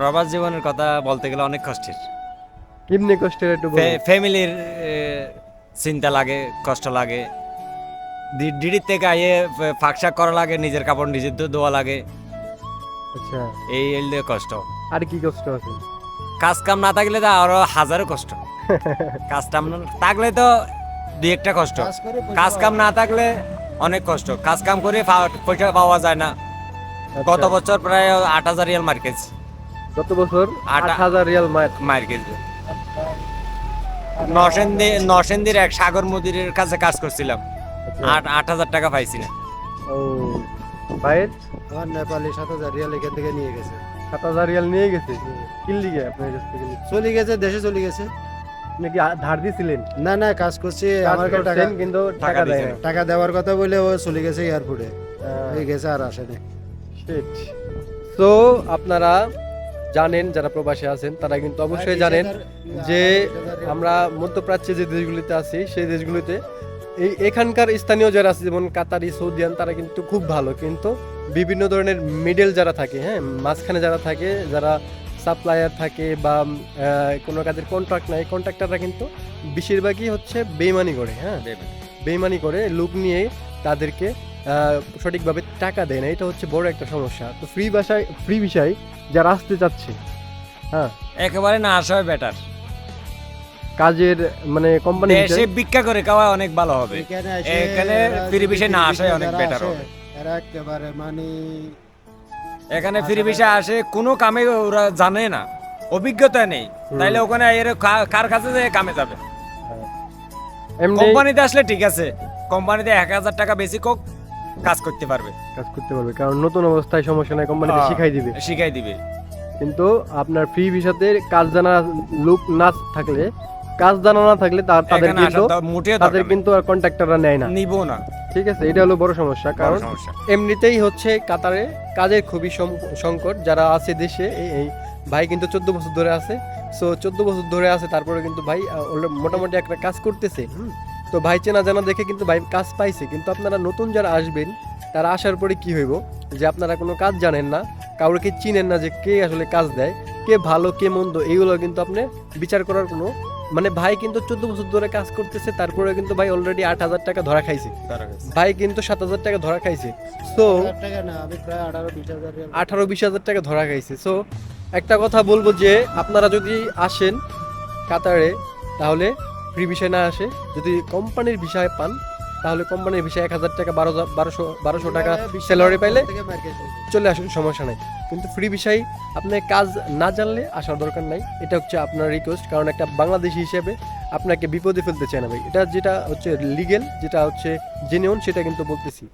প্রবাস জীবনের কথা বলতে গেলে অনেক কষ্টের। কেমনে কষ্টের একটু ফ্যামিলির চিন্তা লাগে কষ্ট লাগে। ডি- ডিডির থেকে আইয়ে ফাঁকশাক করা লাগে নিজের কাপড় নিজের ধোয়া লাগে। আচ্ছা। এই লিয়ে কষ্ট। আর কি কষ্ট আছে? কাজ কাম না থাকলে তো আরও হাজারো কষ্ট। কাজ কাম থাকলে তো দুই একটা কষ্ট। কাজ কাম না থাকলে অনেক কষ্ট। কাজ কাম করে পয়সা পাওয়া যায় না। গত আচ্ছা, বছর প্রায় আট হাজার রিয়াল মার্কেজ। গত বছর আট হাজার রিয়াল মায়ের। মার্কেজ নরসেন্দি নরসেন্দির এক সাগর মুদিরের কাছে কাজ করছিলাম। আচ্ছা। আট আট হাজার টাকা পাইছি না। ও ভাইয়ের? আমার নেপালি সাত হাজার রিয়াল এখান থেকে নিয়ে গেছে। সাত হাজার রিয়াল নিয়ে গেছে? কিনলি গে আপনার কাছ থেকে? চলে গেছে দেশে চলে গেছে। আপনি কি আ- ধার দিয়েছিলেন না না কাজ করছি আমার টাকা কিন্তু টাকা টাকা দেয় টাকা দেওয়ার কথা বলে ও চলে গেছে এয়ারপোর্টে হয়ে গেছে আর আসেনি তো আপনারা জানেন যারা প্রবাসী আছেন তারা কিন্তু অবশ্যই জানেন যে আমরা মধ্যপ্রাচ্যে যে দেশগুলিতে আছি সেই দেশগুলিতে এই এখানকার স্থানীয় যারা আছে যেমন কাতারি সৌদিয়ান তারা কিন্তু খুব ভালো। কিন্তু বিভিন্ন ধরনের মিডল যারা থাকে হ্যাঁ মাঝখানে যারা থাকে যারা সাপ্লায়ার থাকে বা কোনো কাজের কন্ট্রাক্ট নাই কন্ট্রাক্টাররা কিন্তু বেশিরভাগই হচ্ছে বেইমানি করে হ্যাঁ। বেইমানি। করে লোক নিয়ে তাদেরকে আহ, সঠিকভাবে টাকা দেয় না। এটা হচ্ছে বড় একটা সমস্যা। তো ফ্রি ভাষায় ফ্রি বিষয় যারা আসতে চাচ্ছে। হ্যাঁ। একেবারে না আসা হয় বেটার কাজের মানে কোম্পানি দেশে ভিক্ষা করে খাওয়া অনেক ভালো হবে। এখানে এখানে ফ্রি বিষয় না আসাই অনেক better হবে। এরা একেবারে মানে এখানে ফ্রি ভিসা আসে কোনো কামে ওরা জানে না। অভিজ্ঞতা নেই। তাইলে ওখানে এর কার কাছে যে কামে যাবে? কোম্পানিতে আসলে ঠিক আছে। কোম্পানিতে এক হাজার টাকা বেশি কোক কাজ করতে পারবে। কাজ করতে পারবে কারণ নতুন অবস্থায় সমস্যা নাই কোম্পানিতে হ্যাঁ। শিখাই দিবে। শিখাই দিবে। কিন্তু আপনার ফ্রি ভিসাতে কাজ জানা লোক না থাকলে কাজ জানা না থাকলে তা- তাদের কিন্তু তাদের কিন্তু আর কন্ট্রাক্টররা নেয় না। নিবো না। ঠিক আছে এটা হলো বড় সমস্যা কারণ এমনিতেই হচ্ছে কাতারে কাজের খুবই সংকট যারা আছে দেশে এই- ভাই কিন্তু চোদ্দ বছর ধরে আছে। সো চোদ্দ বছর ধরে আছে তারপরে কিন্তু ভাই মোটামুটি একটা কাজ করতেছে। তো ভাই চেনা জানা দেখে কিন্তু ভাই কাজ পাইছে কিন্তু আপনারা নতুন যারা আসবেন তারা আসার পরে কি হইব? যে আপনারা কোনো কাজ জানেন না কাউকে চিনেন না যে কে আসলে কাজ দেয় কে ভালো কে মন্দ এইগুলো কিন্তু আপনি বিচার করার কোনো মানে ভাই কিন্তু চোদ্দ বছর ধরে কাজ করতেছে তারপরে কিন্তু ভাই অলরেডি আট হাজার টাকা ধরা খাইছে। ভাই কিন্তু সাত হাজার টাকা ধরা খাইছে। রিয়াল আঠারো বিশ হাজার টাকা। ধরা খাইছে। সো একটা কথা বলব যে আপনারা যদি আসেন কাতারে তাহলে ফ্রি বিষয় না আসে যদি কোম্পানির ভিসায় পান তাহলে কোম্পানির ভিসায় এক হাজার টাকা বারো বারোশো বারোশো টাকা স্যালারি পাইলে চলে আসুন সমস্যা নাই। কিন্তু ফ্রি বিষয় আপনি কাজ না জানলে আসার দরকার নাই। এটা হচ্ছে আপনার রিকোয়েস্ট কারণ একটা বাংলাদেশি হিসেবে আপনাকে বিপদে ফেলতে চায় না ভাই। এটা যেটা হচ্ছে লিগেল যেটা হচ্ছে জেনেওন সেটা কিন্তু বলতেছি।